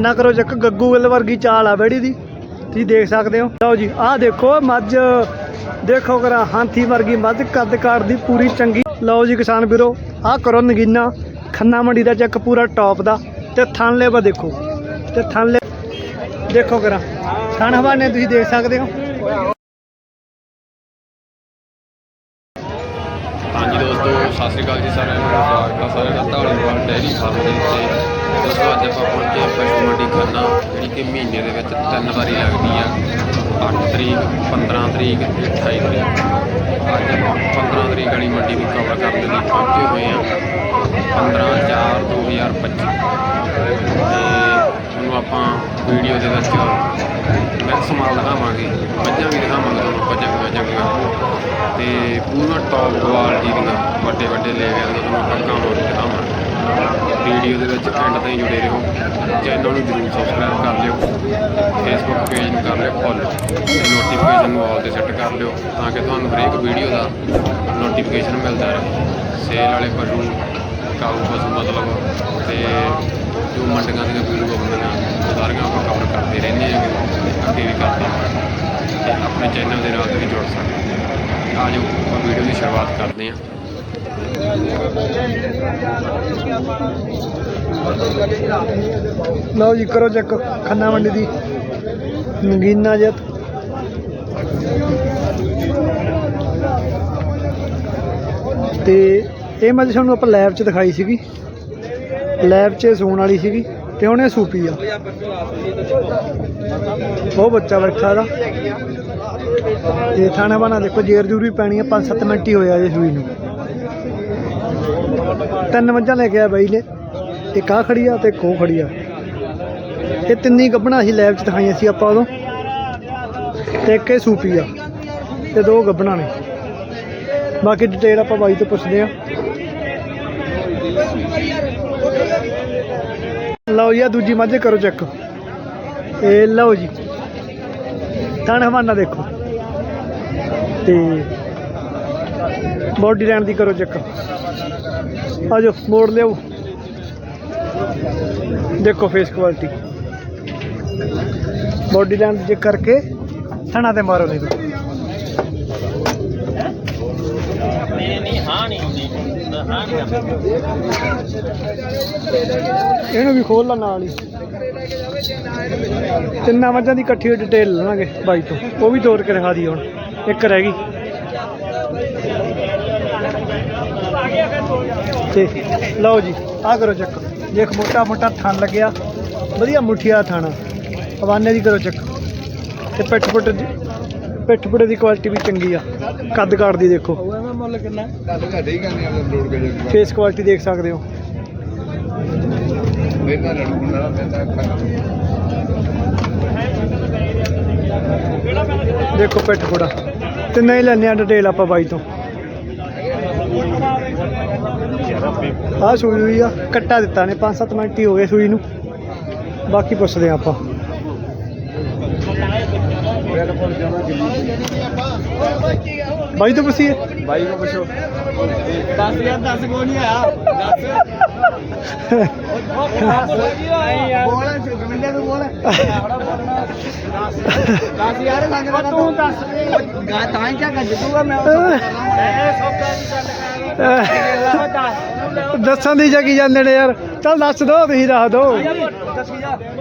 ਨਾ ਕਰੋ ਚੱਕ, ਗੱਗੂ ਗਿੱਲ ਵਰਗੀ ਚਾਲ ਆ ਬੈੜੀ ਦੀ। ਤੁਸੀਂ ਦੇਖ ਸਕਦੇ ਹੋ। ਲਓ ਜੀ, ਆਹ ਦੇਖੋ, ਮੱਝ, ਦੇਖੋ ਕਰਾ, ਹਾਥੀ ਵਰਗੀ ਮੱਝ, ਕੱਦ ਕਾੜ ਦੀ ਪੂਰੀ ਚੰਗੀ। ਲਓ ਜੀ ਕਿਸਾਨ ਵੀਰੋ, ਆਹ ਕਰੋ ਨਗੀਨਾ। ਖੰਨਾ ਮੰਡੀ ਦਾ ਚੱਕ ਪੂਰਾ ਟੌਪ ਦਾ। ਤੇ ਥਣ ਲੇਵਾ ਦੇਖੋ। ਤੇ ਥਣ ਲੈ ਦੇਖੋ ਕਰਾ, ਥਣ ਹਵਾਨੇ ਤੁਸੀਂ ਦੇਖ ਸਕਦੇ ਹੋ। ਕਿ ਮਹੀਨੇ ਦੇ ਵਿੱਚ ਤਿੰਨ ਵਾਰੀ ਲੱਗਦੀ ਆ। 8 ਤਰੀਕ 15 ਤਰੀਕ ਤੇ 28 ਤਰੀਕ। ਅੱਜ ਆਪਾਂ 15 ਤਰੀਕ ਵਾਲੀ ਮੰਡੀ ਵੀ ਕਵਰ ਕਰਨ ਦੇ ਲਈ ਪਹੁੰਚੇ ਹੋਏ ਆ। 15 4 2025 ਤੇ ਤੁਹਾਨੂੰ ਆਪਾਂ ਵੀਡੀਓ ਦੇ ਵਿੱਚ ਮਿਕਸ ਮਾਲ ਦਿਖਾਵਾਂਗੇ। ਮੱਝਾਂ ਵੀ ਦਿਖਾਵਾਂਗੇ ਤੁਹਾਨੂੰ ਆਪਾਂ ਚੰਗੀਆਂ ਚੰਗੀਆਂ ਤੇ ਪੂਰਾ ਟੌਪ ਕੁਆਲਿਟੀ ਦੀਆਂ ਵੱਡੇ ਵੱਡੇ ਲੈਵਲ ਦਾ ਤੁਹਾਨੂੰ ਆਪਾਂ ਕੰਮ ਦਿਖਾਵਾਂਗੇ। ਵੀਡੀਓ ਦੇ ਵਿੱਚ ਐਂਡ ਤਾਈਂ ਜੁੜੇ ਰਹੋ। ਚੈਨਲ ਨੂੰ ਜਰੂਰ ਸਬਸਕ੍ਰਾਈਬ ਕਰ ਲਿਓ। ਫੇਸਬੁੱਕ ਪੇਜ ਨੂੰ ਕਰ ਲਿਓ ਫੋਲੋ ਤੇ ਨੋਟੀਫਿਕੇਸ਼ਨ ਨੂੰ ਆਲ ਤੇ ਸੈੱਟ ਕਰ ਲਿਓ ਤਾਂ ਕਿ ਤੁਹਾਨੂੰ ਹਰੇਕ ਵੀਡੀਓ ਦਾ ਨੋਟੀਫਿਕੇਸ਼ਨ ਮਿਲਦਾ ਰਹੇ। ਸੇਲ ਵਾਲੇ ਪਸ਼ੂ ਕਾਊ ਪਸ਼ੂ ਮਤਲਬ। ਤੇ ਜੋ ਮੰਡੀਆਂ ਦੀਆਂ ਵੀਡੀਓ ਹੁੰਦੀਆਂ ਉਹ ਸਾਰੀਆਂ ਆਪਾਂ ਕਵਰ ਕਰਦੇ ਰਹਿੰਦੇ ਹਾਂ ਅੱਗੇ ਵੀ ਕਰਦੇ ਹਾਂ। ਤੇ ਆਪਣੇ ਚੈਨਲ ਦੇ ਨਾਲ ਤੁਸੀਂ ਜੁੜ ਸਕਦੇ ਹੋ। ਆ ਆਪਾਂ ਵੀਡੀਓ ਦੀ ਸ਼ੁਰੂਆਤ ਕਰਦੇ ਹਾਂ। ਲਓ ਜੀ, ਕਰੋ ਚੱਕ ਖੰਨਾ ਮੰਡੀ ਦੀ। ਨਗੀਨਾ ਜਤ ਤੇ ਇਹ ਮੱਝ ਸਾਨੂੰ ਆਪਾਂ ਲੈਬ 'ਚ ਦਿਖਾਈ ਸੀਗੀ। ਲੈਬ 'ਚ ਸੂਣ ਵਾਲੀ ਸੀਗੀ ਤੇ ਉਹਨੇ ਸੂਪੀ ਆ। ਉਹ ਬੱਚਾ ਬੈਠਾ ਦਾ। ਤੇ ਥਾਣਾ ਬਾਣਾ ਦੇਖੋ, ਜੇਰ ਜੂਰ ਵੀ ਪੈਣੀ ਆ 5-7 ਮਿੰਟ ਹੀ ਹੋਇਆ ਜੇ ਸੂਈ ਨੂੰ। ਤਿੰਨ ਮੱਝਾਂ ਲੈ ਕੇ ਆ ਬਾਈ ਨੇ। ਇੱਕ ਆ ਖੜੀ ਆ ਤੇ ਇੱਕ ਉਹ ਖੜੀ ਆ। ਇਹ ਤਿੰਨੀ ਗੱਬਣਾ ਸੀ ਲੈਬ 'ਚ ਦਿਖਾਈਆਂ ਸੀ ਆਪਾਂ ਉਦੋਂ। ਤੇ ਇੱਕ ਇਹ ਸੂਪੀ ਆ ਤੇ ਦੋ ਗੱਬਣਾ ਨੇ। ਬਾਕੀ ਡਿਟੇਲ ਆਪਾਂ ਬਾਈ ਤੋਂ ਪੁੱਛਦੇ ਆ। ਲਓ ਜੀ, ਆਹ ਦੂਜੀ ਮੱਝ ਕਰੋ ਚੈੱਕ ਇਹ ਲਓ ਜੀ। ਥਣ ਹਵਾਨਾ ਦੇਖੋ। ਤੇ ਬੋਡੀ ਲੈਣ ਦੀ ਕਰੋ ਚੈੱਕ ਆਜੋ ਮੋੜ ਲਿਓ ਦੇਖੋ face quality body line check ਕਰਕੇ ਥਣਾ ਤੇ ਮਾਰੋ ਨਹੀਂ ਇਹਨੂੰ ਵੀ ਖੋਲ ਲਾ ਨਾਲ ਹੀ। ਤਿੰਨਾਂ ਮੱਝਾਂ ਦੀ ਇਕੱਠੀ ਡਿਟੇਲ ਲਵਾਂਗੇ ਬਾਈ ਤੋਂ। ਉਹ ਵੀ ਤੋੜ ਕੇ ਦਿਖਾ ਦੀ ਹੁਣ। ਇੱਕ ਰਹਿ ਗਈ। ਤੇ ਲਓ ਜੀ ਆ ਕਰੋ ਚੱਕ। ਦੇਖ ਮੋਟਾ ਮੋਟਾ ਥਣ ਲੱਗਿਆ। ਵਧੀਆ ਮੁੱਠੀਆ ਥਾਣਾ ਹਵਾਨੇ ਦੀ ਕਰੋ ਚੱਕ। ਤੇ ਪਿੱਠ ਪੁੱਟ ਪਿੱਠ ਪੁੱਟ ਦੀ ਕੁਆਲਿਟੀ ਵੀ ਚੰਗੀ ਆ। ਕੱਦ ਕਾੜ ਦੀ ਦੇਖੋ। ਘੱਟ ਹੀ ਕਰਨੀ ਲੋਡ ਕੇ ਫੇਸ ਕੁਆਲਿਟੀ ਦੇਖ ਸਕਦੇ ਹੋ। ਮੇਰੇ ਨਾਲ ਲੜੂ ਨਾ ਪੈਂਦਾ ਦੇਖੋ ਪਿੱਠ ਪੁੜਾ ਤੇ ਨਹੀਂ ਲੈਣੇ ਆ ਡਿਟੇਲ ਆਪਾਂ ਬਾਈ ਤੋਂ। ਆ ਸੂਈ ਹੋਈ ਆ ਕੱਟਾ ਦਿੱਤਾ ਨੇ 5-7 ਮਿੰਟ ਹੀ ਹੋ ਗਏ ਸੂਈ ਨੂੰ। ਬਾਕੀ ਪੁੱਛਦੇ ਆ ਆਪਾਂ। ਬਿਲਕੁਲ ਬਾਈ ਤੋਂ ਪੁੱਛੀਏ। ਬਾਈ ਨੂੰ ਪੁੱਛੋ। 10 ਯਾਰ 10 ਕੋ ਨਹੀਂ ਆਇਆ। 10 ਬੋਲ ਗਮਿੰਦੇ ਨੂੰ ਬੋਲ 10 ਯਾਰ ਸੰਗ ਦਾ ਤੂੰ 10 ਗਾ ਤਾਂ ਹੀ ਕਿਆ ਕਰ ਜੂਗਾ ਮੈਂ ਦੱਸਣ ਦੀ ਜਗੀ ਜਾਂਦੇ ਨੇ ਯਾਰ। ਚੱਲ ਦੱਸ ਦੋ ਤੁਸੀਂ ਦੱਸ ਦੋ।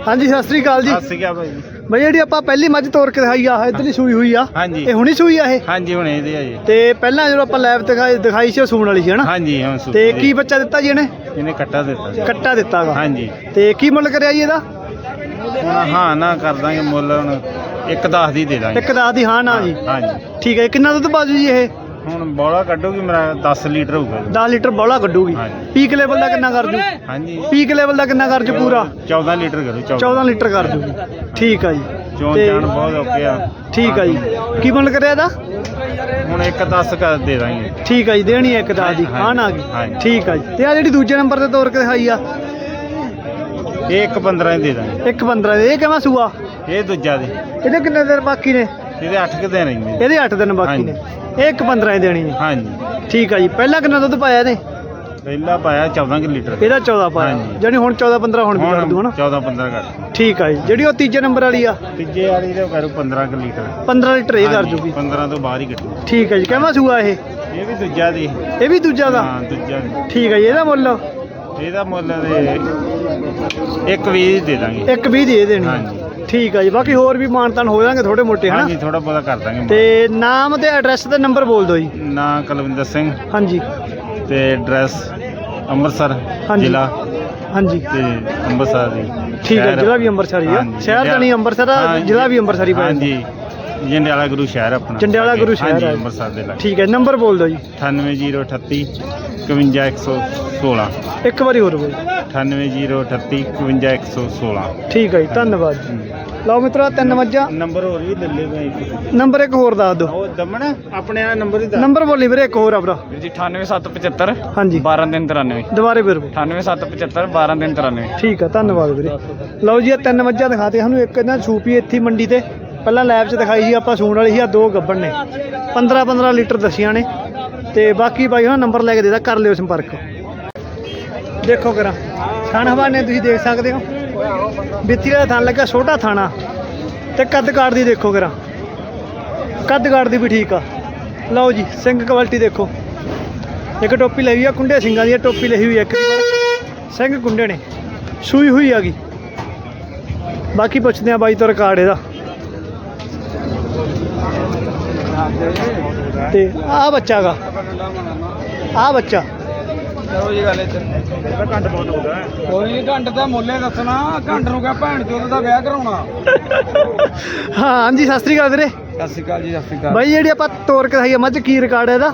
ਹਾਂਜੀ ਸਤਿ ਸ੍ਰੀ ਅਕਾਲ ਜੀ। ਸਤਿ ਗਿਆ ਭਾਈ ਬਈ ਜਿਹੜੀ ਆਪਾਂ ਪਹਿਲੀ ਮੱਝ ਤੋੜ ਕੇ ਦਿਖਾਈ ਆ ਇਧਰਲੀ ਸੂਈ ਹੋਈ ਆ। ਇਹ ਹੁਣੀ ਸੂਈ ਆ ਇਹ? ਹਾਂਜੀ ਹੁਣ ਇਹਦੇ ਆ ਜੀ। ਤੇ ਪਹਿਲਾਂ ਜਦੋਂ ਆਪਾਂ ਲੈਬ ਦਿਖਾਈ ਦਿਖਾਈ ਸੀ ਸੂਣ ਵਾਲੀ ਸੀ ਹਨਾ? ਹਾਂਜੀ ਹੁਣ ਸੁੱਕ ਤੇ। ਕੀ ਬੱਚਾ ਦਿੱਤਾ ਜੀ ਇਹਨੇ? ਇਹਨੇ ਕੱਟਾ ਦਿੱਤਾ ਕੱਟਾ ਦਿੱਤਾਗਾ ਹਾਂਜੀ। ਤੇ ਕੀ ਮੁੱਲ ਕਰਿਆ ਜੀ ਇਹਦਾ? ਹਾਂ ਨਾ ਕਰ ਦਾਂਗੇ ਮੁੱਲ ਹੁਣ ਇੱਕ ਦਸ ਦੀ ਦੇ ਦਾਂਗੇ। ਇੱਕ ਦਸ ਦੀ ਹਾਂ ਨਾ ਜੀ। ਹਾਂਜੀ। ਠੀਕ ਹੈ ਕਿੰਨਾ ਦੁੱਧ ਬਾਜੂ ਜੀ ਇਹ? ਹੁਣ ਬੋਲਾ ਕੱਢੂਗੀ ਮੇਰਾ 10 ਲੀਟਰ ਹੋਊਗਾ ਜੀ। 10 ਲੀਟਰ ਬੌਲਾ ਕੱਢੂਗੀ। ਹਾਂਜੀ। ਪੀਕ ਲੈਵਲ ਦਾ ਕਿੰਨਾ ਕਰ ਜੂ ਹਾਂਜੀ। ਪੀਕ ਲੈਵਲ ਦਾ ਕਿੰਨਾ ਕਰ ਜੂ ਪੂਰਾ? 14 ਲੀਟਰ ਕਰੂ 14 ਲੀਟਰ ਕਰ ਜੂਗੀ ਠੀਕ ਆ ਜੀ। ਚੋਣ ਤੇ- ਚਾਣ ਬਹੁਤ ਓਕੇ ਆ। ਠੀਕ ਆ ਜੀ। ਕੀ ਮੁੱਲ ਕਰਿਆ ਇਹਦਾ? ਹੁਣ ਇੱਕ 10 ਕਰ ਦੇ ਦਾਂਗੇ। ਠੀਕ ਆ ਜੀ ਦੇਣੀ ਹੈ ਇੱਕ ਦੀ। ਹਾਂਜੀ, ਹਾਂ ਨਾ ਗਈ। ਹਾਂਜੀ। ਠੀਕ ਆ ਜੀ। ਤੇ ਆ ਜਿਹੜੀ ਦੂਜੇ ਨੰਬਰ ਤੇ ਤੋਰ ਕੇ ਦਿਖਾਈ ਆ? ਇਹ ਇੱਕ 15 ਦੀ ਦੇ ਦਾਂਗੇ। ਇੱਕ 15 ਦੇ। ਇਹ ਕਿਵੇਂ ਸੂਆ? ਇਹ ਦੂਜਾ ਦੇ। ਇਹਦੇ ਕਿੰਨੇ ਦਿਨ ਬਾਕੀ ਨੇ? ਇਹਦੇ 8 ਕਿ ਦਿਨ ਰਹਿੰਦੇ ਇਹਦੇ 8 ਦਿਨ ਬਾਕੀ ਨੇ। ਇਹ ਇੱਕ 15 ਹੀ ਦੇਣੀ ਹੈ। ਹਾਂਜੀ। ਠੀਕ ਆ ਜੀ। ਪਹਿਲਾਂ ਕਿੰਨਾ ਦੁੱਧ ਪਾਇਆ ਇਹਨੇ? ਪਹਿਲਾ ਪਾਇਆ 14 ਕਿ ਲੀਟਰ। ਇਹਦਾ 14 ਪਾਇਆ। ਹਾਂਜੀ। ਜਾਨੀ ਹੁਣ 14 15 ਹੁਣ ਵੀ ਕਰ ਦੂ ਹਨਾ? 14 15 ਕਰ ਠੀਕ ਆ ਜੀ। ਜਿਹੜੀ ਉਹ ਤੀਜੇ ਨੰਬਰ ਵਾਲੀ ਆ? ਤੀਜੇ ਵਾਲੀ ਦੇ ਕਰੂ 15 ਕਿ ਲੀਟਰ। 15 ਲੀਟਰ ਇਹ ਕਰ ਜੂਗੀ। 15 ਤੋਂ ਬਾਹਰ ਹੀ ਕੱਢੂ। ਠੀਕ ਹੈ ਜੀ। ਕਿਵੇਂ ਸੂਆ ਇਹ? ਇਹ ਵੀ ਦੂਜਾ ਦੀ। ਇਹ ਵੀ ਦੂਜਾ ਦਾ? ਹਾਂ ਦੂਜਾ ਦੀ। ਠੀਕ ਜੀ। ਇਹਦਾ ਮੁੱਲ? ਇਹਦਾ ਮੁੱਲ ਦੇ ਇੱਕ ਵੀ ਦੇ ਦਾਂਗੇ। ਇੱਕ 20 ਦੇ ਦੇਣੀ ਆ। ਹਾਂਜੀ। ਠੀਕ ਹੈ ਜੀ ਬਾਕੀ ਹੋਰ ਵੀ ਮਾਨਤਾਨ ਹੋ ਜਾਣਗੇ ਥੋੜੇ ਮੋਟੇ ਹਨਾ? ਹਾਂਜੀ ਥੋੜਾ ਬਹੁਤਾ ਕਰ ਦਾਂਗੇ ਤੇ ਨਾਮ ਤੇ ਐਡਰੈਸ ਤੇ ਨੰਬਰ ਬੋਲ ਦਿਓ ਜੀ। ਨਾਂ ਕੁਲਵਿੰਦਰ ਸਿੰਘ। ਹਾਂਜੀ। ਤੇ ਐਡਰੈਸ ਅੰਮ੍ਰਿਤਸਰ ਹਾਂਜੀ। ਜ਼ਿਲ੍ਹਾ। ਹਾਂਜੀ। ਤੇ ਅੰਮ੍ਰਿਤਸਰ ਦੀ ਠੀਕ ਹੈ ਸ਼ਹਿਰ- ਜ਼ਿਲ੍ਹਾ ਵੀ ਅੰਮ੍ਰਿਤਸਰ ਹੀ ਆ। ਹਾਂਜੀ। ਸ਼ਹਿਰ ਤਾਂ ਨਹੀਂ ਅੰਮ੍ਰਿਤਸਰ ਆ ਹਾਂਜੀ। ਜ਼ਿਲ੍ਹਾ ਵੀ ਅੰਮ੍ਰਿਤਸਰ ਹੀ ਪੈ ਜਾਂਦਾ ਹਾਂਜੀ। ਜੰਡਿਆਲਾ ਗੁਰੂ ਸ਼ਹਿਰ ਆਪਣਾ। ਜੰਡਿਆਲਾ ਗੁਰੂ ਸ਼ਹਿਰ ਹਾਂਜੀ ਹੈ। ਅੰਮ੍ਰਿਤਸਰ ਦੇ ਲਾਗੇ। ਠੀਕ ਹੈ ਨੰਬਰ ਬੋਲ ਦਿਓ ਜੀ। 98038 51116 ਇੱਕ ਵਾਰੀ ਹੋਰ ਬੋਲ। 98038 51116 ਠੀਕ ਹੈ ਜੀ ਧੰਨਵਾਦ। ਜੀ ਲਓ ਮਿੱਤਰੋ ਤਿੰਨ ਮੱਝਾਂ ਨੰਬਰ ਹੋਰ ਵੀ ਲੈ ਲੈ ਨੰਬਰ ਇੱਕ ਹੋਰ ਦੱਸ ਦਿਓ। ਉਹ ਦਮਣ ਆਪਣੇ ਆ ਨੰਬਰ ਹੀ ਨੰਬਰ ਬੋਲੀ ਵੀਰੇ ਇੱਕ ਹੋਰ ਆਪਣਾ ਵੀਰ ਜੀ 98775 ਹਾਂਜੀ। 12393 ਦੁਬਾਰੇ ਫਿਰ ਬੋਲ। 98775 12393 ਠੀਕ ਆ ਧੰਨਵਾਦ ਵੀਰੇ। ਲਓ ਜੀ ਇਹ ਤਿੰਨ ਮੱਝਾਂ ਦਿਖਾਤੇ ਸਾਨੂੰ। ਇੱਕ ਇਹਨਾਂ ਛੂਪੀ ਇੱਥੇ ਹੀ ਮੰਡੀ ਤੇ। ਪਹਿਲਾਂ ਲੈਬ 'ਚ ਦਿਖਾਈ ਸੀ ਆਪਾਂ ਸੂਣ ਵਾਲੀ ਸੀ ਆ ਦੋ ਗੱਬਣ ਨੇ। 15 15 ਲੀਟਰ ਦਸੀਆਂ ਨੇ। ਤੇ ਬਾਕੀ ਬਾਈ ਉਹਨਾਂ ਨੰਬਰ ਲੈ ਕੇ ਦੇਦਾ ਕਰ ਲਿਓ ਸੰਪਰਕ। ਦੇਖੋ ਕਰਾਂ। ਥਣ ਹਵਾਨੇ ਤੁਸੀਂ ਦੇਖ ਸਕਦੇ ਹੋ। ਬਿੱਤੀ ਦਾ ਥਣ ਲੱਗਾ ਛੋਟਾ ਥਾਣਾ ਤੇ ਕੱਦ ਕਾੜ ਦੀ ਦੇਖੋ ਕਰਾਂ। ਕੱਦ ਕਾੜ ਦੀ ਵੀ ਠੀਕ ਆ। ਲਓ ਜੀ, ਸਿੰਘ ਕੁਆਲਿਟੀ ਦੇਖੋ। ਇੱਕ ਟੋਪੀ ਲਈ ਹੋਈ ਆ, ਕੁੰਡੇ ਸਿੰਘਾਂ ਦੀ ਟੋਪੀ ਲਈ ਹੋਈ ਆ ਇੱਕ ਸਿੰਘ ਕੁੰਡੇ ਨੇ, ਸੂਈ ਹੋਈ ਆ ਗਈ। ਬਾਕੀ ਪੁੱਛਦੇ ਆ ਬਾਈ ਤੋਂ ਰਿਕਾਰਡ ਇਹਦਾ। ਤੇ ਆ ਬੱਚਾ ਗਾ। ਆ ਬੱਚਾ। ਚਲੋ ਜੀ ਗੱਲ ਇੱਧਰ। ਕੋਈ ਨਹੀਂ ਘੰਟ ਦਾ ਮੁੱਲੇ ਦੱਸਣਾ। ਘੰਟ ਨੂੰ ਕਹ ਭੈਣ ਚੋਦ ਦਾ ਵਿਆਹ ਕਰਾਉਣਾ। ਹਾਂ ਹਾਂਜੀ ਸਤਿ ਸ੍ਰੀ ਅਕਾਲ ਵੀਰੇ। ਸਤਿ ਸ਼੍ਰੀ ਅਕਾਲ ਜੀ ਸਤਿ ਸ਼੍ਰੀ ਅਕਾਲ। ਬਾਈ ਜਿਹੜੀ ਆਪਾਂ ਤੋਰ ਕੇ ਦਿਖਾਈ ਆ ਮੱਝ ਕੀ ਰਿਕਾਰਡ ਹੈ ਇਹਦਾ?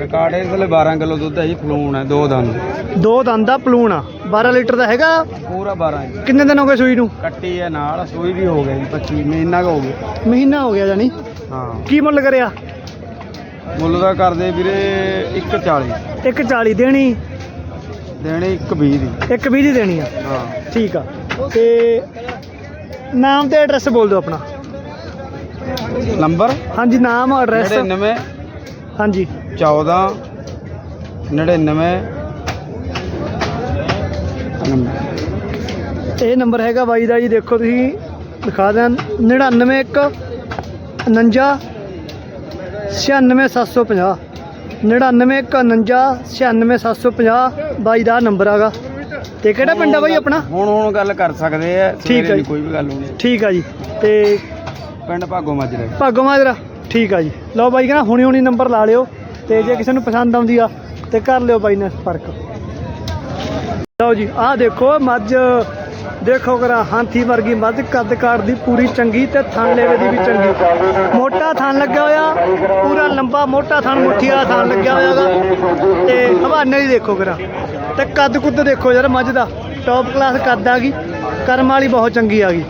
ਰਿਕਾਰਡ ਇਸ ਵੇਲੇ 12 ਕਿਲੋ ਦੁੱਧ ਹੈ ਜੀ ਫਲੂਣ ਹੈ ਦੋ ਦੰਦ। ਦੋ ਦੰਦ ਦਾ ਪਲੂਣ ਆ। 12 ਲੀਟਰ ਦਾ ਹੈਗਾ? ਪੂਰਾ 12 ਜੀ ਕਿੰਨੇ ਦਿਨ ਹੋ ਗਏ ਸੂਈ ਨੂੰ? ਕੱਟੀ ਹੈ ਨਾਲ ਸੂਈ ਵੀ ਹੋ ਗਈ 25 ਮਹੀਨਾ ਹੋ ਗਿਆ। ਮਹੀਨਾ ਹੋ ਗਿਆ ਜਾਨੀ ਹਾਂ। ਕੀ ਮੁੱਲ ਕਰਿਆ? ਮੁੱਲ ਦਾ ਕਰਦੇ ਵੀਰੇ 140 ਇੱਕ 40 ਦੇਣੀ। ਦੇਣੇ 120 ਦੀ। ਇੱਕ 20 ਦੀ ਦੇਣੀ ਆ। ਹਾਂ। ਠੀਕ ਆ। ਤੇ ਨਾਮ ਤੇ ਐਡਰੈਸ ਬੋਲ ਦਿਓ ਆਪਣਾ। ਨੰਬਰ? ਹਾਂਜੀ ਨਾਮ ਐਡਰੈਸ। 99 ਹਾਂਜੀ। 14 99 ਇਹ ਨੰਬਰ ਹੈਗਾ ਬਾਈ ਦਾ ਜੀ ਦੇਖੋ ਤੁਸੀਂ ਦਿਖਾ ਦਿਆਂ 99 1 49 96750 99 1 49 96750 ਬਾਈ ਦਾ ਨੰਬਰ ਹੈਗਾ ਤੇ ਕਿਹੜਾ ਪਿੰਡ ਆ ਬਾਈ ਆਪਣਾ? ਹੁਣ ਹੁਣ ਗੱਲ ਕਰ ਸਕਦੇ ਆ ਠੀਕ ਹੈ ਜੀ। ਕੋਈ ਵੀ ਗੱਲ ਹੋਣੀ ਠੀਕ ਆ ਜੀ। ਤੇ ਪਿੰਡ ਭਾਗੋ ਮਾਜਰੇ। ਭਾਗੋ ਮਾਜਰਾ ਠੀਕ ਆ ਜੀ। ਲਓ ਬਾਈ ਕਹਿੰਦਾ ਹੁਣੀ ਹੁਣੀ ਨੰਬਰ ਲਾ ਲਿਓ ਤੇ ਜੇ ਕਿਸੇ ਨੂੰ ਪਸੰਦ ਆਉਂਦੀ ਆ ਤੇ ਕਰ ਲਿਓ ਬਾਈ ਨਾਲ ਸੰਪਰਕ। ਲਓ ਜੀ ਆਹ ਦੇਖੋ ਮੱਝ ਦੇਖੋ ਕਰਾ ਹਾਥੀ ਵਰਗੀ ਮੱਝ ਕੱਦ ਕਾੜ ਦੀ ਪੂਰੀ ਚੰਗੀ ਤੇ ਥਣ ਲੇਵੇ ਦੀ ਵੀ ਚੰਗੀ। ਮੋਟਾ ਥਣ ਲੱਗਿਆ ਹੋਇਆ, ਪੂਰਾ ਲੰਬਾ ਮੋਟਾ ਥਣ, ਮੁੱਠੀ ਵਾਲਾ ਥਣ ਲੱਗਿਆ ਹੋਇਆਗਾ ਤੇ ਹਵਾਨੇ ਦੀ ਦੇਖੋ ਕਰਾ ਤੇ ਕੱਦ ਕੁੱਦ ਦੇਖੋ ਯਾਰ ਮੱਝ ਦਾ ਟੌਪ ਕਲਾਸ ਕੱਦ ਆ ਗਈ, ਕਰਮ ਵਾਲੀ ਬਹੁਤ ਚੰਗੀ ਆ ਗਈ।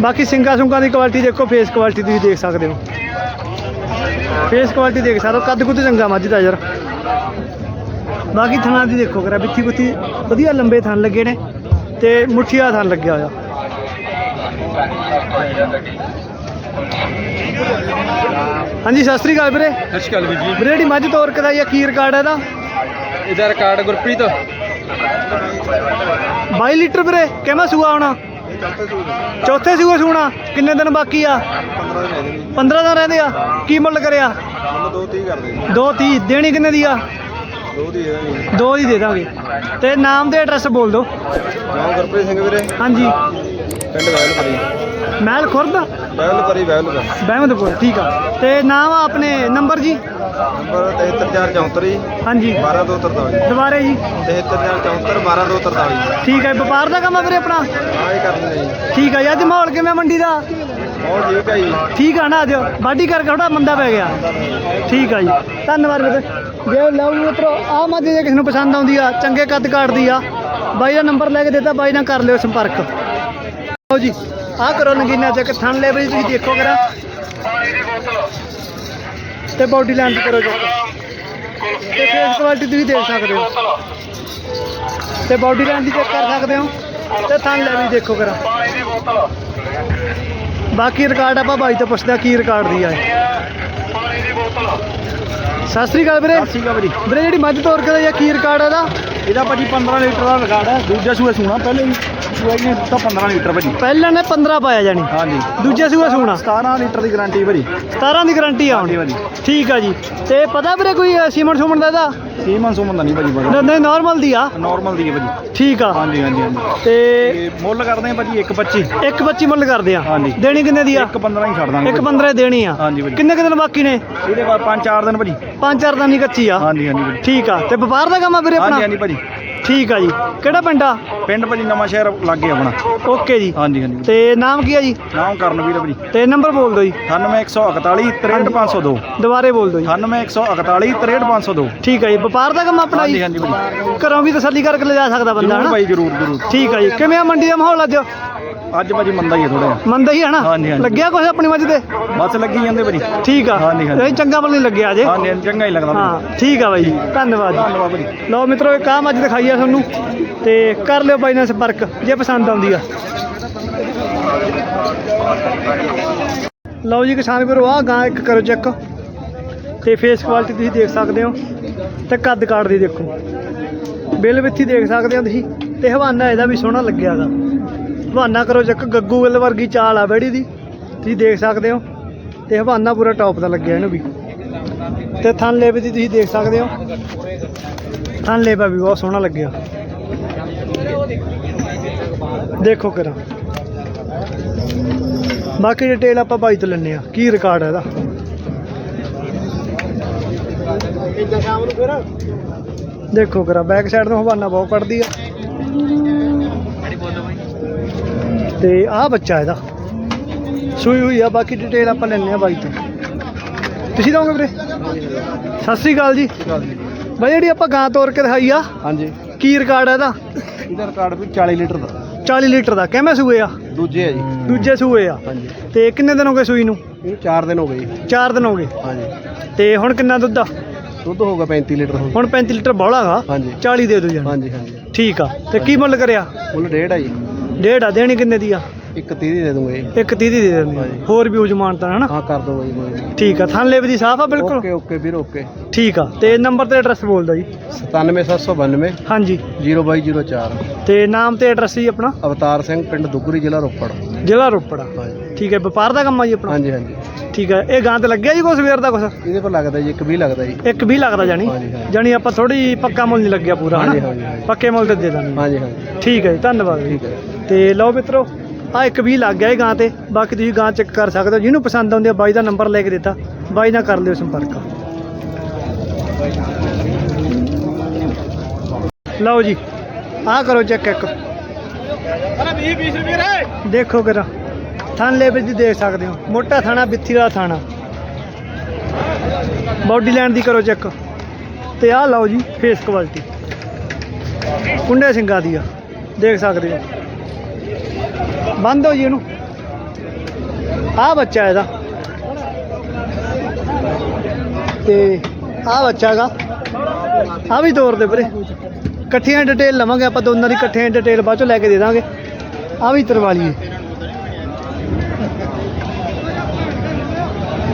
ਬਾਕੀ ਸਿੰਗਾ ਸੁੰਗਾ ਦੀ ਕੁਆਲਿਟੀ ਦੇਖੋ ਫੇਸ ਕੁਆਲਿਟੀ ਤੁਸੀਂ ਦੇਖ ਸਕਦੇ ਹੋ। ਫੇਸ ਕੁਆਲਿਟੀ ਦੇਖ ਸਕਦੇ ਹੋ, ਕੱਦ ਕੁੱਦ ਚੰਗਾ ਮੱਝ ਦਾ ਯਾਰ। ਬਾਕੀ ਥਣਾ ਦੀ ਦੇਖੋ ਕਰਾ ਬਿੱਥੀ ਬੁੱਥੀ ਵਧੀਆ ਲੰਬੇ ਥਣ ਲੱਗੇ ਨੇ ਤੇ ਮੁੱਠੀਆ ਥਣ ਲੱਗਿਆ ਹੋਇਆ। ਹਾਂਜੀ ਸਤਿ ਸ੍ਰੀ ਅਕਾਲ ਵੀਰੇ। ਅਸ਼ਕਲ ਵੀ ਜੀ। ਵੀਰੇ ਜਿਹੜੀ ਮੱਝ ਤੋਰ ਕੇ ਦਾ ਇਹ ਕੀ ਰਿਕਾਰਡ ਹੈ ਇਹਦਾ? ਇਹਦਾ ਰਿਕਾਰਡ ਗੁਰਪ੍ਰੀਤ। 22 ਲੀਟਰ ਵੀਰੇ ਕਿਵੇਂ ਸੂਆ ਆਉਣਾ ਚੌਥੇ ਸੂਆ ਸੂਣਾ ਕਿੰਨੇ ਦਿਨ ਬਾਕੀ ਆ? 15 ਦਿਨ ਰਹਿੰਦੇ ਆ। ਕੀ ਮੁੱਲ ਕਰਿਆ? ਦੋ ਤੀ ਕਰਦੇ 230 ਦੇਣੀ ਕਿੰਨੇ ਦੀ ਆ? ਦੋ ਦੀ ਦੋ ਦੀ ਦੇ ਦਾਂਗੇ। ਤੇ ਨਾਮ ਤੇ ਐਡਰੈਸ ਬੋਲ ਦਿਓ। ਨਾਮ ਗੁਰਪ੍ਰੀਤ ਸਿੰਘ ਵੀਰੇ। ਹਾਂਜੀ। ਪਿੰਡ ਵੈਲਪਰੀ। ਮਹਿਲ ਖੁਰਦ? ਵੈਲਪਰੀ ਵੈਲਪਰੀ। ਬਹਿਮਦਪੁਰ ਠੀਕ ਆ। ਤੇ ਨਾਮ ਆ ਆਪਣੇ ਨੰਬਰ ਜੀ? ਨੰਬਰ 73474 ਜੀ। ਹਾਂਜੀ। 12243 ਦੁਬਾਰੇ ਜੀ। 73474 12243 ਠੀਕ ਹੈ ਵਪਾਰ ਦਾ ਕੰਮ ਆ ਵੀਰੇ ਆਪਣਾ? ਹਾਂ ਜੀ। ਠੀਕ ਆ ਜੀ ਅੱਜ ਮਾਹੌਲ ਕਿਵੇਂ ਮੰਡੀ ਦਾ? ਬਹੁਤ ਠੀਕ ਹੈ ਜੀ। ਠੀਕ ਆ ਨਾ ਅੱਜ ਬਾਡੀ ਕਰਕੇ ਥੋੜਾ ਮੰਦਾ ਪੈ ਗਿਆ। ਠੀਕ ਆ ਜੀ ਧੰਨਵਾਦ ਵੀਰੇ। ਜੇ ਲਓ ਮਿੱਤਰੋ ਆ ਮੱਝ ਜੇ ਕਿਸੇ ਨੂੰ ਪਸੰਦ ਆਉਂਦੀ ਆ, ਚੰਗੇ ਕੱਦ ਕਾਟਦੀ ਆ, ਬਾਈ ਦਾ ਨੰਬਰ ਲੈ ਕੇ ਦਿੱਤਾ, ਬਾਈ ਨਾਲ ਕਰ ਲਿਓ ਸੰਪਰਕ। ਲਓ ਜੀ ਆ ਕਰੋ ਨਗੀਨਾ ਚੈੱਕ ਥਣ ਲੈਵਲ ਤੁਸੀਂ ਦੇਖੋ ਕਰਾ ਤੇ ਬਾਡੀ ਲਾਈਨ ਕਰੋ ਚੈੱਕ ਤੇ ਫੇਸ ਕੁਆਲਿਟੀ ਤੁਸੀਂ ਦੇਖ ਸਕਦੇ ਹੋ। ਤੇ ਬਾਡੀ ਲਾਈਨ ਦੀ ਚੈੱਕ ਕਰ ਸਕਦੇ ਹੋ। ਤੇ ਥਣ ਲੈਵਲ ਦੇਖੋ ਕਰਾ ਬਾਕੀ ਰਿਕਾਰਡ ਆਪਾਂ ਬਾਈ ਤੋਂ ਪੁੱਛਦੇ ਆ ਕੀ ਰਿਕਾਰਡ ਦੀ ਆ ਇਹ। ਸਤਿ ਸ੍ਰੀ ਅਕਾਲ ਵੀਰੇ। ਠੀਕ ਆ ਭਾਜੀ ਵੀਰੇ। ਜਿਹੜੀ ਮੱਝ ਤੋਰ ਕੇ ਦਾ ਜਾਂ ਕੀ ਰਿਕਾਰਡ ਹੈ ਇਹਦਾ? ਇਹਦਾ ਭਾਜੀ 15 ਲੀਟਰ ਦਾ ਰਿਕਾਰਡ ਹੈ ਦੂਜਾ ਸੂਆ ਸੂਣਾ ਪਹਿਲੇ ਸੂਆ ਜੀ ਤਾਂ 15 ਲੀਟਰ ਭਾਜੀ। ਪਹਿਲਾਂ ਨੇ 15 ਪਾਇਆ ਜਾਣੀ। ਹਾਂਜੀ। ਦੂਜੇ ਸੂਆ ਸੂਣਾ 17 ਲੀਟਰ ਦੀ ਗਾਰੰਟੀ ਭਾਜੀ। 17 ਦੀ ਗਾਰੰਟੀ ਆ ਹਾਂਜੀ ਭਾਜੀ। ਠੀਕ ਆ ਜੀ। ਤੇ ਪਤਾ ਵੀਰੇ ਕੋਈ ਸੀਮਨ ਸੁਮਨ ਦਾ ਇਹਦਾ? ਸੀਮਨ ਸੁਮਨ ਦਾ ਨਹੀਂ ਭਾਜੀ ਬੜਾ ਨਹੀਂ ਨਾਰਮਲ ਦੀ ਆ। ਨਾਰਮਲ ਦੀ ਹੈ ਭਾਜੀ। ਠੀਕ ਆ। ਹਾਂਜੀ ਹਾਂਜੀ ਹਾਂਜੀ। ਤੇ ਮੁੱਲ ਕਰਦੇ ਆ ਭਾਜੀ 125 ਇੱਕ ਬੱਚੀ ਮੁੱਲ ਕਰਦੇ ਆ। ਹਾਂਜੀ। ਦੇਣੀ ਕਿੰਨੇ ਦੀ ਆ? 115 ਹੀ ਛੱਡ ਦਾਂਗੇ ਇੱਕ ਭਾਜੀ। 15 ਦੇਣੀ ਆ। ਹਾਂਜੀ ਭਾਜੀ। ਕਿੰਨੇ ਕੁ ਦਿਨ ਬਾਕੀ ਨੇ? ਇਹਦੇ ਬਾਅਦ 5-4 ਦਿਨ ਭਾਜੀ। ਪੰਜ ਚਾਰ ਦਿਨ ਦੀ ਕੱਚੀ ਆ। ਹਾਂਜੀ ਹਾਂਜੀ ਭਾਜੀ। ਠੀਕ ਆ। ਤੇ ਵਪਾਰ ਦਾ ਕੰਮ ਆ ਵੀਰੇ ਹਾਂਜੀ ਆਪਣਾ ਹਾਂਜੀ ਭਾਜੀ। ਠੀਕ ਆ ਜੀ। ਕਿਹੜਾ ਪਿੰਡ ਆ? ਪਿੰਡ ਭਾਜੀ ਨਵਾਂ ਸ਼ਹਿਰ ਲੱਗੇ ਆਪਣਾ। ਓਕੇ ਜੀ। ਹਾਂਜੀ ਹਾਂਜੀ। ਤੇ ਨਾਮ ਕੀ ਆ ਜੀ? ਨਾਮ ਕਰਨਵੀਰ ਭਾਜੀ। ਤੇ ਨੰਬਰ ਬੋਲ ਦਿਓ ਜੀ। 98141 63502 ਦੁਬਾਰੇ ਬੋਲ ਦਿਓ ਜੀ। 98141 63502 ਠੀਕ ਆ ਜੀ। ਵਪਾਰ ਦਾ ਕੰਮ ਆਪਣਾ ਹਾਂਜੀ ਜੀ। ਹਾਂਜੀ ਭਾਜੀ। ਘਰੋਂ ਵੀ ਤਸੱਲੀ ਕਰਕੇ ਲਿਜਾ ਸਕਦਾ ਬੰਦਾ ਹਨਾ? ਭਾਈ ਜਰੂਰ ਜਰੂਰ। ਠੀਕ ਆ ਜੀ। ਕਿਵੇਂ ਆ ਮੰਡੀ ਦਾ ਮਾਹੌਲ ਅੱਜ? ਅੱਜ ਭਾਜੀ ਮੰਦਾ ਹੀ ਹੈ ਥੋੜਾ ਮੰਦਾ ਹੀ ਹੈ ਨਾ? ਹਾਂਜੀ, ਹਾਂਜੀ। ਲੱਗਿਆ ਕੁਛ ਆਪਣੀ ਮੱਝ ਤੇ? ਬਸ ਲੱਗੀ ਜਾਂਦੇ ਭਾਜੀ। ਠੀਕ ਆ। ਹਾਂਜੀ, ਹਾਂਜੀ। ਇਹ ਚੰਗਾ ਬਲ ਨਹੀਂ ਲੱਗਿਆ ਅਜੇ। ਹਾਂਜੀ ਹਾਂਜੀ, ਚੰਗਾ ਹੀ ਲੱਗਦਾ ਭਾਜੀ। ਹਾਂ ਠੀਕ ਆ ਬਾਈ ਜੀ ਧੰਨਵਾਦ। ਜੀ ਧੰਨਵਾਦ ਭਾਜੀ। ਲਓ ਮਿੱਤਰੋ ਇਹ ਕਾਮ ਅੱਜ ਦਿਖਾਈ ਆ ਤੁਹਾਨੂੰ। ਤੇ ਕਰ ਲਿਓ ਬਾਈ ਨਾਲ ਸੰਪਰਕ ਜੇ ਪਸੰਦ ਆਉਂਦੀ ਆ। ਲਓ ਜੀ ਕਿਸਾਨ ਵੀਰੋ ਆ ਗਾਂ ਇੱਕ ਕਰੋ ਚੈੱਕ। ਤੇ ਫੇਸ ਕੁਆਲਿਟੀ ਤੁਸੀਂ ਦੇਖ ਸਕਦੇ ਹੋ। ਤੇ ਕੱਦ ਕਾਠ ਦੀ ਦੇਖੋ। ਬਿੱਲ ਵਿੱਥੀ ਦੇਖ ਸਕਦੇ ਹੋ ਤੁਸੀਂ। ਤੇ ਹਵਾਨਾ ਇਹਦਾ ਵੀ ਸੋਹਣਾ ਲੱਗਿਆਗਾ। ਹਵਾਨਾ ਕਰੋ ਚੈੱਕ ਗੱਗੂ ਵੱਲ ਵਰਗੀ ਚਾਲ ਆ ਬੈੜੀ ਦੀ, ਤੁਸੀਂ ਦੇਖ ਸਕਦੇ ਹੋ। ਤੇ ਹਵਾਨਾ ਪੂਰਾ ਟੌਪ ਦਾ ਲੱਗਿਆ ਇਹਨੂੰ ਵੀ। ਤੇ ਥਣ ਲੇਪ ਦੀ ਤੁਸੀਂ ਦੇਖ ਸਕਦੇ ਹੋ। ਥਣ ਲੇਵਾ ਵੀ ਬਹੁਤ ਸੋਹਣਾ ਲੱਗਿਆ। ਦੇਖੋ ਕਰਾਂ। ਬਾਕੀ ਡਿਟੇਲ ਆਪਾਂ ਬਾਈ ਤੋਂ ਲੈਣੇ ਆ ਕੀ ਰਿਕਾਰਡ ਹੈ ਇਹਦਾ? ਦੇਖੋ ਕਰਾ ਬੈਕ ਸਾਈਡ ਤੋਂ ਹਵਾਨਾ ਬਹੁਤ ਕੱਢਦੀ ਆ। ਤੇ ਆਹ ਬੱਚਾ ਇਹਦਾ। ਸੂਈ ਹੋਈ ਆ ਬਾਕੀ ਡਿਟੇਲ ਆਪਾਂ ਲੈਣੇ ਆ ਬਾਈ ਤੋਂ। ਤੁਸੀਂ ਦੋਗੇ ਵੀਰੇ? ਸਤਿ ਸ੍ਰੀ ਅਕਾਲ ਜੀ। ਬਾਈ ਜਿਹੜੀ ਆਪਾਂ ਗਾਂ ਤੋਰ ਕੇ ਦਿਖਾਈ ਆ ਹਾਂਜੀ। ਕੀ ਰਿਕਾਰਡ ਹੈ ਇਹਦਾ? ਇਹਦਾ ਰਿਕਾਰਡ ਵੀ 40 ਲੀਟਰ ਦਾ। 40 ਲੀਟਰ ਦਾ। ਕਿਵੇਂ ਸੂਏ ਆ? ਦੂਜੇ ਹੈ ਜੀ। ਦੂਜੇ ਸੂਏ ਆ। ਹਾਂਜੀ। ਤੇ ਕਿੰਨੇ ਦਿਨ ਹੋ ਗਏ ਸੂਈ ਨੂੰ? ਇਹ 4 ਦਿਨ ਹੋ ਗਏ 4 ਦਿਨ ਹੋ ਗਏ। ਹਾਂਜੀ। ਤੇ ਹੁਣ ਕਿੰਨਾ ਦੁੱਧ ਆ? ਦੁੱਧ ਹੋਗਾ 35 ਲੀਟਰ ਹੁਣ ਹੁਣ 35 ਲੀਟਰ ਬੌਲਾਗਾ ਹਾਂਜੀ। 40 ਦੇ ਦੋ ਜਾਨ ਹਾਂਜੀ ਹਾਂਜੀ। ਠੀਕ ਆ। ਤੇ ਕੀ ਮੁੱਲ ਕਰਿਆ? ਮੁੱਲ ਡੇਢ ਆ ਜੀ। ਡੇਢ ਆ ਦੇਣੀ ਕਿੰਨੇ ਦੀ ਆ? ਇੱਕ 30 ਦੀ ਦੇ ਦੂੰਗਾ। ਜੀ ਇੱਕ 30 ਦੀ ਦੇ ਦਿੰਦੇ ਆ। ਹੋਰ ਵੀ ਉਜਮਾਨ ਤਾਂ ਹਨਾ ਹਾਂ ਕਰ ਦੂੰਗਾ ਜੀ ਕੋਈ ਨੀ। ਠੀਕ ਆ ਲੇਵ ਦੀ ਸਾਫ਼ ਆ ਬਿਲਕੁਲ? ਓਕੇ ਓਕੇ ਵੀਰ ਓਕੇ। ਠੀਕ ਆ ਤੇ ਨੰਬਰ ਤੇ ਐਡਰੈਸ ਬੋਲ ਦਿਓ ਜੀ 97792 ਹਾਂਜੀ। 0204 ਤੇ ਨਾਮ ਤੇ ਐਡਰੈਸ ਜੀ ਆਪਣਾ? ਅਵਤਾਰ ਸਿੰਘ ਪਿੰਡ ਦੁੱਗਰੀ ਜ਼ਿਲ੍ਹਾ ਰੋਪੜ। ਜ਼ਿਲ੍ਹਾ ਰੋਪੜ ਆ। ਹਾਂਜੀ। ਠੀਕ ਹੈ ਵਪਾਰ ਦਾ ਕੰਮ ਆ ਜੀ ਆਪਣਾ? ਹਾਂਜੀ ਹਾਂਜੀ। ਠੀਕ ਹੈ ਇਹ ਗਾਂ ਤੇ ਲੱਗਿਆ ਜੀ ਕੋਈ ਸਵੇਰ ਦਾ ਕੁਛ? ਇਹਦੇ ਪਰ ਲੱਗਦਾ ਜੀ ਇੱਕ ਵੀ ਲੱਗਦਾ ਜੀ। ਇੱਕ ਵੀ ਲੱਗਦਾ ਜਾਣੀ? ਹਾਂਜੀ, ਹਾਂਜੀ। ਜਾਣੀ ਆਪਾਂ ਥੋੜੀ ਪੱਕਾ ਮੁੱਲ ਨਹੀਂ ਲੱਗਿਆ ਪੂਰਾ ਹਾਂਜੀ, ਹਨਾ? ਹਾਂਜੀ, ਹਾਂਜੀ। ਪੱਕੇ ਮੁੱਲ ਤੇ ਦੇ ਦਾਂਗੇ। ਹਾਂਜੀ ਹਾਂਜੀ। ਠੀਕ ਹੈ ਜੀ ਧੰਨਵਾਦ ਜੀ। ਠੀਕ ਹੈ ਤੇ ਲਓ ਮਿੱਤਰੋ ਆ ਇੱਕ ਵੀ ਲੱਗ ਗਿਆ ਇਹ ਗਾਂ ਤੇ। ਬਾਕੀ ਤੁਸੀਂ ਗਾਂ ਚੈੱਕ ਕਰ ਸਕਦੇ ਹੋ। ਜਿਹਨੂੰ ਪਸੰਦ ਆਉਂਦੀ ਆ ਬਾਈ ਦਾ ਨੰਬਰ ਲੈ ਕੇ ਦਿੱਤਾ। ਬਾਈ ਨਾਲ ਕਰ ਲਿਓ ਸੰਪਰਕ। ਲਓ ਜੀ ਆਹ ਕਰੋ ਚੈੱਕ ਇੱਕ। ਅਰੇ 20 20 ਰੁਪਏ ਰੇ। ਦੇਖੋ ਕਿਰਾ ਥਣ ਲੈਵਲ ਦੀ ਦੇਖ ਸਕਦੇ ਹੋ। ਮੋਟਾ ਥਾਣਾ ਬਿੱਥੀ ਵਾਲਾ ਥਾਣਾ। ਬਾਡੀ ਲਾਈਨ ਦੀ ਕਰੋ ਚੈੱਕ ਤੇ ਆਹ ਲਓ ਜੀ ਫੇਸ ਕੁਆਲਿਟੀ ਕੁੰਡੇ ਸਿੰਘਾਂ ਦੀ ਆ। ਦੇਖ ਸਕਦੇ ਹੋ। ਬੰਦ ਹੋ ਜੀ ਇਹਨੂੰ ਆਹ ਬੱਚਾ ਇਹਦਾ। ਤੇ ਆਹ ਬੱਚਾ ਹੈਗਾ। ਆ ਵੀ ਤੋਰ ਦੇ ਵੀਰੇ। ਇਕੱਠੀਆਂ ਡਿਟੇਲ ਲਵਾਂਗੇ ਆਪਾਂ, ਦੋਨਾਂ ਦੀ ਇਕੱਠੀਆਂ ਡਿਟੇਲ ਬਾਅਦ ਚੋਂ ਲੈ ਕੇ ਦੇ ਦਾਂਗੇ। ਆ ਵੀ ਤਰਵਾ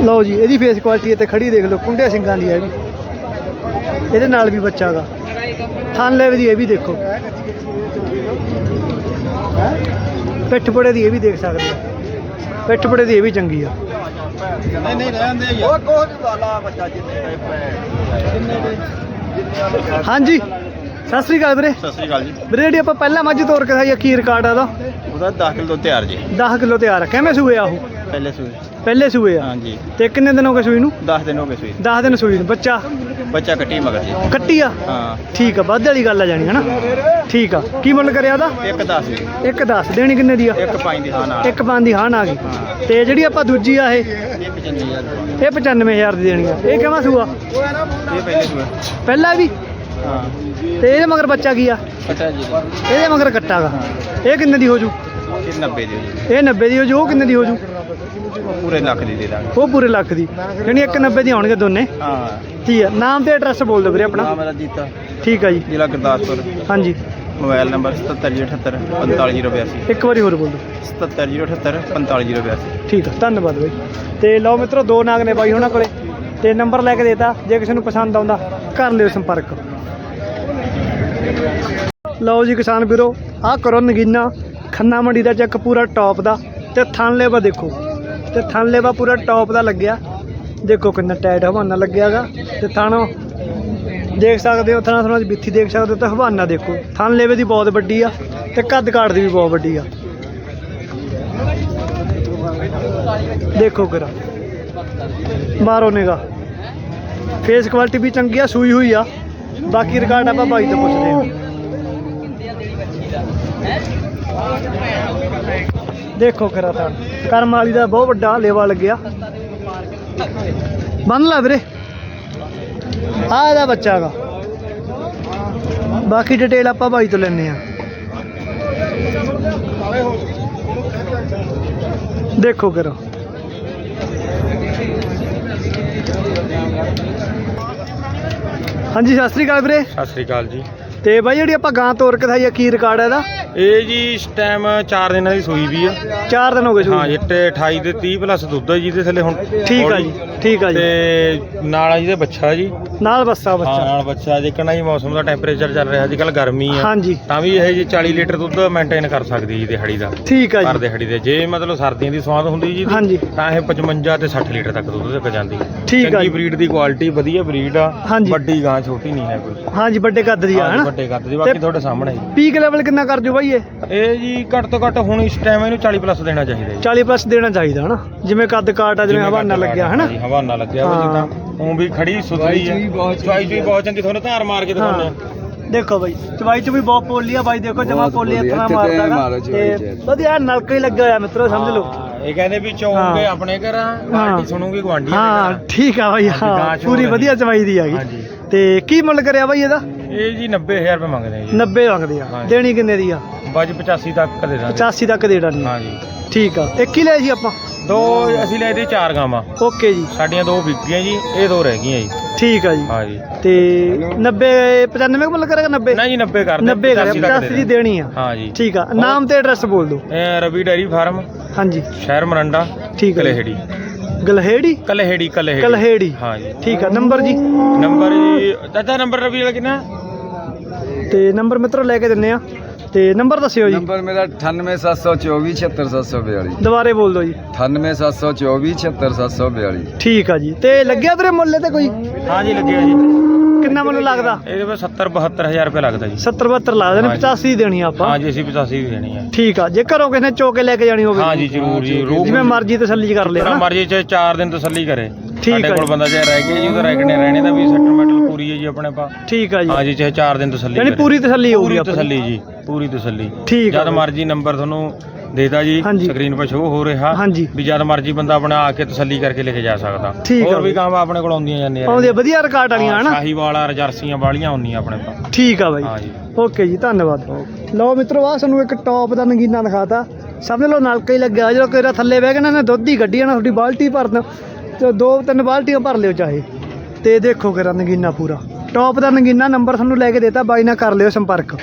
ਲਓ ਜੀ, ਇਹਦੀ ਫੇਸ ਕੁਆਲਿਟੀ ਇੱਥੇ ਖੜੀ ਦੇਖ ਲਓ ਕੁੰਡੇ ਸਿੰਘਾਂ ਦੀ ਹੈ ਵੀ। ਇਹਦੇ ਨਾਲ ਵੀ ਬੱਚਾ ਹੈਗਾ। ਥਣ ਲੈਵ ਦੀ, ਇਹ ਵੀ ਦੇਖੋ। ਪਿੱਠ ਪੜੇ ਦੀ ਇਹ ਵੀ ਦੇਖ ਸਕਦੇ ਹੋ ਪਿੱਠ ਪੜੇ ਦੀ ਇਹ ਵੀ ਚੰਗੀ ਆ। ਨਹੀਂ ਨਹੀਂ ਰਹਿੰਦੇ ਯਾਰ ਉਹ ਕੋਹ ਵਾਲਾ ਬੱਚਾ ਜਿੰਨੇ ਹਾਂਜੀ। ਸਤਿ ਸ੍ਰੀ ਅਕਾਲ ਵੀਰੇ। ਸਤਿ ਸ੍ਰੀ ਅਕਾਲ ਜੀ। ਵੀਰੇ ਜਿਹੜੀ ਆਪਾਂ ਪਹਿਲਾਂ ਮੱਝ ਤੋਰ ਕੇ ਖਾਈ ਆ ਕੀ ਰਿਕਾਰਡ ਆ ਉਹਦਾ? ਉਹਦਾ ਦਾਖਲ ਤੋਂ ਤਿਆਰ ਜੀ। 10 ਕਿਲੋ ਤਿਆਰ ਆ। ਕਿਵੇਂ ਸੂਏ ਆ ਉਹ? ਪਹਿਲੇ ਸੂਏ। ਪਹਿਲੇ ਸੂਏ ਆ? ਹਾਂਜੀ। ਤੇ ਕਿੰਨੇ ਦਿਨ ਹੋ ਗਏ ਸੂਈ ਨੂੰ? 10 ਦਿਨ ਹੋ ਗਏ ਸੂਈ। 10 ਦਿਨ ਸੂਈ ਨੂੰ। ਬੱਚਾ? ਬੱਚਾ ਕੱਟੀ ਮਗਰ ਜੀ। ਕੱਟੀ ਆ? ਹਾਂ। ਠੀਕ ਆ ਵੱਧ ਵਾਲੀ ਗੱਲ ਆ ਜਾਣੀ ਹਨਾ? ਠੀਕ ਆ। ਕੀ ਮੁੱਲ ਕਰਿਆ ਉਹਦਾ? ਇੱਕ 10 ਜੀ। ਇੱਕ 10 ਦੇਣੀ ਕਿੰਨੇ ਦੀ ਆ? ਇੱਕ ਪੰਜ ਦੀ ਹਾਂ ਨਾਲ ਇੱਕ ਪੰਜ ਦੀ ਹਾਨ ਆ ਗਈ। ਹਾਂ। ਤੇ ਜਿਹੜੀ ਆਪਾਂ ਦੂਜੀ ਆ ਇਹ? ਇਹ 55000 ਇਹ 95000 ਦੀ ਦੇਣੀ ਆ। ਇਹ ਕਿਵੇਂ ਸੂਆ? ਇਹ ਪਹਿਲੇ ਸੂਏ। ਪਹਿਲਾ ਵੀ? ਹਾਂ। ਤੇ ਇਹਦੇ ਮਗਰ ਬੱਚਾ ਕੀ ਆ? ਪਤਾ ਜੀ। ਇਹਦੇ ਮਗਰ ਕੱਟਾਗਾ ਇਹ ਕਿੰਨੇ ਦੀ ਹੋ ਜੂ? ਇਹ 90 ਦਿਓ ਜੀ। ਇਹ 90 ਦੀ ਹੋ ਜੂ ਉਹ ਕਿੰਨੇ ਦੀ ਹੋ ਜੂ? ਪੂਰੇ ਲੱਖ ਦੀ ਦੇ ਦਾਂਗੇ। ਉਹ ਪੂਰੇ ਲੱਖ ਦੀ। ਯਾਨੀ ਇੱਕ 90 ਦੀ ਆਉਣਗੇ ਦੋਨੇ? ਹਾਂ। ਠੀਕ ਆ ਨਾਮ ਤੇ ਐਡਰੈਸ ਬੋਲ ਦਿਓ ਵੀਰੇ ਆਪਣਾ। ਨਾਮ ਮੇਰਾ ਜੀਤਾ। ਠੀਕ ਆ ਜੀ। ਜ਼ਿਲ੍ਹਾ ਗੁਰਦਾਸਪੁਰ। ਹਾਂਜੀ। ਮੋਬਾਈਲ ਨੰਬਰ 7778 45082 ਇੱਕ ਵਾਰੀ ਹੋਰ ਬੋਲ ਦਿਓ। 7778 45082 ਠੀਕ ਆ ਧੰਨਵਾਦ ਬਾਈ। ਤੇ ਲਓ ਮਿੱਤਰੋ ਦੋ ਨਾਗ ਨੇ ਬਾਈ ਉਹਨਾਂ ਕੋਲੇ। ਤੇ ਨੰਬਰ ਲੈ ਕੇ ਦੇਤਾ ਜੇ ਕਿਸੇ ਨੂੰ ਪਸੰਦ ਆਉਂਦਾ ਕਰ ਲਿਓ ਸੰਪਰਕ। ਲਓ ਜੀ ਕਿਸਾਨ ਵੀਰੋ ਆਹ ਕਰੋ ਨਗੀਨਾ। ਖੰਨਾ ਮੰਡੀ ਦਾ ਚੱਕ ਪੂਰਾ ਟੌਪ ਦਾ। ਤੇ ਥਣ ਲੇਵਾ ਦੇਖੋ। ਤੇ ਥਣ ਲੇਵਾ ਪੂਰਾ ਟੌਪ ਦਾ ਲੱਗਿਆ। ਦੇਖੋ ਕਿੰਨਾ ਟਾਈਟ ਹਵਾਨਾ ਲੱਗਿਆਗਾ। ਤੇ ਥਣ ਦੇਖ ਸਕਦੇ ਹੋ, ਥਣਾ ਥਣਾ ਦੀ ਬਿੱਥੀ ਦੇਖ ਸਕਦੇ ਹੋ ਤੇ ਹਵਾਨਾ ਦੇਖੋ। ਥਣ ਲੇਵੇ ਦੀ ਬਹੁਤ ਵੱਡੀ ਆ ਤੇ ਕੱਦ ਕਾਟ ਦੀ ਵੀ ਬਹੁਤ ਵੱਡੀ ਆ। ਦੇਖੋ ਕਰਾ। ਮਾਰੋ ਨਿਗਾ ਫੇਸ ਕੁਆਲਿਟੀ ਵੀ ਚੰਗੀ ਆ, ਸੂਈ ਹੋਈ ਆ। ਬਾਕੀ ਰਿਕਾਰਡ ਆਪਾਂ ਬਾਈ ਤੋਂ ਪੁੱਛਦੇ ਹਾਂ। ਦੇਖੋ ਕਰਾ ਤਾਂ ਕਰਮ ਵਾਲੀ ਦਾ ਬਹੁਤ ਵੱਡਾ ਲੇਵਾ ਲੱਗਿਆ। ਬੰਨ ਲਾ ਵੀਰੇ। ਆ ਇਹਦਾ ਬੱਚਾ ਗਾ ਬਾਕੀ ਡਿਟੇਲ ਆਪਾਂ ਬਾਈ ਤੋਂ ਲੈਣੇ ਆ ਦੇਖੋ ਕਰੋ ਹਾਂਜੀ, ਸਤਿ ਸ੍ਰੀ ਅਕਾਲ ਵੀਰੇ। ਸਤਿ ਸ੍ਰੀ ਅਕਾਲ ਜੀ। ਤੇ ਬਾਈ ਜਿਹੜੀ ਆਪਾਂ ਗਾਂ ਤੋਰ ਕੇ ਥਾਈ ਆ ਕੀ ਰਿਕਾਰਡ ਹੈ ਇਹਦਾ? ਇਹ ਜੀ ਇਸ ਟਾਈਮ 4 ਦਿਨਾਂ ਦੀ ਸੂਈ ਵੀ ਆ। 4 ਦਿਨ ਹੋ ਗਏ ਹਾਂ ਸੂਈ ਜੀ ਤੇ 28 ਤੇ 30 ਪਲੱਸ ਦੁੱਧ ਹੈ ਜੀ ਦੇ ਥੱਲੇ ਹੁਣ ਠੀਕ ਆ ਜੀ ਠੀਕ ਆ ਜੀ। ਤੇ ਨਾਲ ਆ ਜੀ ਦੇ ਬੱਚਾ ਜੀ। ਨਾਲ ਬੱਸਾ ਹਾਂ ਬੱਚਾ ਨਾਲ ਬੱਚਾ ਜਿਕਣਾ ਜੀ ਮੌਸਮ ਦਾ ਟੈਂਪਰੇਚਰ ਚੱਲ ਰਿਹਾ ਅੱਜ ਕੱਲ ਗਰਮੀ ਆ। ਹਾਂਜੀ। ਤਾਂ ਵੀ ਇਹ ਜੀ 40 ਲੀਟਰ ਦੁੱਧ ਮੇਨਟੇਨ ਕਰ ਸਕਦੀ ਜੀ ਦਿਹਾੜੀ ਦਾ। ਠੀਕ ਆ ਪਰ ਜੀ। ਦਿਹਾੜੀ ਦੇ ਜੇ ਮਤਲਬ ਸਰਦੀਆਂ ਦੀ ਸਵਾਦ ਹੁੰਦੀ ਜੀ ਹਾਂਜੀ। ਤਾਂ ਇਹ 55 ਤੇ 60 ਲੀਟਰ ਤੱਕ ਦੁੱਧ ਤੱਕ ਜਾਂਦੀ। ਠੀਕ ਆ ਚੰਗੀ ਜੀ। ਬਰੀਡ ਦੀ ਕੁਆਲਿਟੀ ਵਧੀਆ ਬਰੀਡ ਆ। ਹਾਂਜੀ। ਵੱਡੀ ਗਾਂ ਛੋਟੀ ਨਹੀਂ ਹੈ ਕੋਈ। ਹਾਂਜੀ ਵੱਡੇ ਕੱਦ ਦੀ ਆ ਹਨਾ? ਵੱਡੇ ਕੱਦ ਦੀ ਬਾਕੀ ਤੁਹਾਡੇ ਸਾਹਮਣੇ ਜੀ ਪੀਕ ਲੈਵਲ ਕਿੰਨਾ ਕਰ ਜੋ ਬਾਈ ਇਹ? ਇਹ ਜੀ ਘੱਟ ਤੋਂ ਘੱਟ ਹੁਣ ਇਸ ਟਾਈਮ ਇਹਨੂੰ 40 ਪਲੱਸ ਦੇਣਾ ਚਾਹੀਦਾ ਜੀ। 40 ਪਲੱਸ ਦੇਣਾ ਚਾਹੀਦਾ ਹਨਾ? ਜਿਵੇਂ ਕੱਦ ਕਾਟ ਆ ਜਿਵੇਂ ਹਵਾਨਾ ਲੱਗਿਆ ਹਨਾ? ਜੀ, ਹਵਾਨਾ ਲੱਗਿਆ ਵਾ ਹਾਂ। ਜਿੱਦਾਂ ਉਹ ਵੀ ਖੜੀ ਸੁਥਰੀ ਹੈ ਚਵਾਈ ਚੁਈ ਬਹੁਤ ਚੰਗੀ ਤੁਹਾਨੂੰ ਧਾਰ ਮਾਰ ਕੇ ਦਿਖਾਉਂਦੇ ਆ। ਦੇਖੋ ਬਾਈ ਚਵਾਈ ਚ ਵੀ ਬਹੁਤ ਪੋਲੀ ਆ ਬਾਈ ਦੇਖੋ ਜਮਾ ਪੋਲੀ ਆ, ਇਤਨਾ ਮਾਰਦਾ ਤੇ। ਵਧੀਆ ਨਲਕਾ ਹੀ ਲੱਗਿਆ ਹੋਇਆ ਮਿੱਤਰੋ ਸਮਝ ਲਓ। ਇਹ ਕਹਿੰਦੇ ਵੀ ਚੋਂਗੇ। ਆਪਣੇ ਘਰਾਂ। ਪਾਰਟੀ ਸੁਣੂਗੀ ਗਵਾਂਢੀਆਂ ਹਾਂ ਠੀਕ ਆ ਬਾਈ ਹਾਂ ਪੂਰੀ ਵਧੀਆ ਚਵਾਈ ਦੀ ਹੈਗੀ। ਹਾਂਜੀ। ਤੇ ਕੀ ਮੁੱਲ ਕਰਿਆ ਬਾਈ ਇਹਦਾ? ਇਹ ਜੀ 90000 ਰੁਪਏ ਮੰਗਦੇ ਆ ਜੀ। 90 ਮੰਗਦੇ ਆ। ਹਾਂਜੀ। ਦੇਣੀ ਕਿੰਨੇ ਦੀ ਆ? ਬਾਜ 85 ਤੱਕ ਦੇ ਦਾਂਗੇ। 85 ਤੱਕ ਦੇ ਡਾਨੀ ਹਾਂ ਜੀ ਠੀਕ ਆ। ਇੱਕ ਹੀ ਲਿਆ ਸੀ ਆਪਾਂ? ਦੋ ਅਸੀਂ ਲੈ ਦੇ ਚਾਰ ਗਾਵਾਂ। ਓਕੇ ਜੀ। ਸਾਡੀਆਂ ਦੋ ਵਿਕ ਗਈਆਂ ਜੀ ਇਹ ਦੋ ਰਹਿ ਗਈਆਂ ਜੀ। ਠੀਕ ਆ ਜੀ। ਹਾਂ ਜੀ ਤੇ 90 95 ਕੁ ਮੁੱਲ ਕਰੇਗਾ 90 ਨਾ ਜੀ 90 ਕਰ ਦੇ 90 ਕਰਿਆ 85 ਤੱਕ 85 ਦੀ ਦੇ ਦੇਣੀ ਆ। ਹਾਂ ਜੀ ਠੀਕ ਆ। ਨਾਮ ਤੇ ਐਡਰੈਸ ਬੋਲ ਦਿਓ। ਇਹ ਰਵੀ ਡੈਰੀ ਫਾਰਮ ਹਾਂਜੀ। ਸ਼ਹਿਰ ਮਰੰਡਾ ਠੀਕ ਹੈ ਜੀ। ਕਲੇਹੜੀ। ਗਲਹੇੜੀ? ਕਲੇਹੜੀ ਕਲੇਹੜੀ। ਕਲਹੇੜੀ। ਹਾਂ ਜੀ ਠੀਕ ਆ। ਨੰਬਰ ਜੀ? ਨੰਬਰ ਜੀ ਚਾਚਾ ਨੰਬਰ ਰਵੀ ਵਾਲਾ ਕਿੰਨਾ? ਤੇ ਨੰਬਰ ਮਿੱਤਰੋ ਲੈ ਕੇ ਦਿੰਨੇ ਆ। ਤੇ ਨੰਬਰ ਦੱਸਿਓ ਜੀ। ਨੰਬਰ ਮੇਰਾ 98724 76742 ਦੁਬਾਰੇ ਬੋਲ ਦਿਓ ਜੀ। 98724 76742 ਠੀਕ ਆ ਜੀ। ਤੇ ਲੱਗਿਆ ਵੀਰੇ ਮੁੱਲ ਤੇ ਕੋਈ? ਹਾਂ ਜੀ ਲੱਗਿਆ ਜੀ। ਕਿੰਨਾ ਮੈਨੂੰ ਲੱਗਦਾ ਇਹਦੇ ਵਿੱਚ 70 72000 ਰੁਪਏ ਲੱਗਦਾ ਜੀ 70 72 ਲਾ ਦੇਣੇ ਹਾਂਜੀ। 85 ਦੀ ਦੇਣੀ ਆ ਆਪਾਂ ਹਾਂ ਜੀ ਅਸੀਂ 85 ਦੀ ਦੇਣੀ ਹੈ ਠੀਕ ਆ ਜੇ ਘਰੋਂ ਕਿਸੇ ਨੇ ਚੋ ਕੇ ਲੈ ਕੇ ਜਾਣੀ ਹੋਵੇ ਹਾਂ ਜੀ ਜ਼ਰੂਰ ਜੀ ਜਿਵੇਂ ਮਰਜ਼ੀ ਤਸੱਲੀ ਕਰ ਲਿਆ ਹਨਾ? ਮਰਜ਼ੀ ਚ 4 ਦਿਨ ਤਸੱਲੀ ਕਰੇ ਸਾਡੇ ਕੋਲ। ਬੰਦਾ ਜੇ ਰਹਿ ਗਿਆ ਜੀ ਉਹਦਾ ਰਹਿਣੇ ਰਹਿਣੇ ਦਾ ਵੀ ਸੈਟਲਮੈਂਟ ਪੂਰੀ ਹੈ ਜੀ ਆਪਣੇ ਪਾ ਠੀਕ ਆ ਜੀ ਹਾਂ ਜੀ ਚਾਹੇ 4 ਦਿਨ ਤਸੱਲੀ ਯਾਨੀ। ਪੂਰੀ ਤਸੱਲੀ ਹੋਊਗੀ ਪੂਰੀ ਆਪਣੀ। ਤਸੱਲੀ ਜੀ ਪੂਰੀ ਤਸੱਲੀ ਠੀਕ ਜਦ। ਮਰਜ਼ੀ ਨੰਬਰ ਤੁਹਾਨੂੰ ਦੇਦਾ ਜੀ ਹਾਂਜੀ। ਸਕਰੀਨ 'ਤੇ ਸ਼ੋ ਹੋ ਰਿਹਾ ਹਾਂਜੀ। ਵੀ ਜਦ ਮਰਜ਼ੀ ਬੰਦਾ ਆਪਣਾ ਆ ਕੇ ਤਸੱਲੀ ਕਰਕੇ ਲੈ ਕੇ ਜਾ ਸਕਦਾ। ਠੀਕ ਆ ਹੋਰ ਵੀ ਬਾਈ। ਕੰਮ ਆਪਣੇ ਕੋਲ ਆਉਂਦੀਆਂ ਜਾਂਦੀਆਂ ਆਉਂਦੀ ਆ ਵਧੀਆ ਰਿਕਾਰਡ ਵਾਲੀਆਂ ਹਨਾ? ਸ਼ਾਹੀਵਾਲ ਆ ਜਰਸੀਆਂ ਵਾਲੀਆਂ ਹੁੰਦੀਆਂ ਆਪਣੇ ਪਾ ਠੀਕ ਆ ਬਾਈ। ਹਾਂ ਜੀ। ਓਕੇ ਜੀ ਧੰਨਵਾਦ। ਲਓ ਮਿੱਤਰੋ ਆ ਸਾਨੂੰ ਇੱਕ ਟੌਪ ਦਾ ਨਗੀਨਾ ਦਿਖਾਤਾ। ਸਮਝ ਲਓ ਨਲਕਾ ਹੀ ਲੱਗਿਆ। ਜਦੋਂ ਕਿਹੜਾ ਥੱਲੇ ਬਹਿ ਕੇ ਨਾ ਇਹਨੇ ਦੁੱਧ ਹੀ ਗੱਡੀ ਨਾ ਤੁਹਾਡੀ ਬਾਲਟੀ ਭਰਨ। ਤੇ ਦੋ ਤਿੰਨ ਬਾਲਟੀਆਂ ਭਰ ਲਿਓ ਚਾਹੇ। ਤੇ ਦੇਖੋ ਕਿਹੜਾ ਨਗੀਨਾ ਪੂਰਾ। ਟੌਪ ਦਾ ਨਗੀਨਾ ਨੰਬਰ ਤੁਹਾਨੂੰ ਲੈ ਕੇ ਦੇਤਾ। ਬਾਈ ਨਾਲ ਕਰ ਲਿਓ ਸੰਪਰਕ।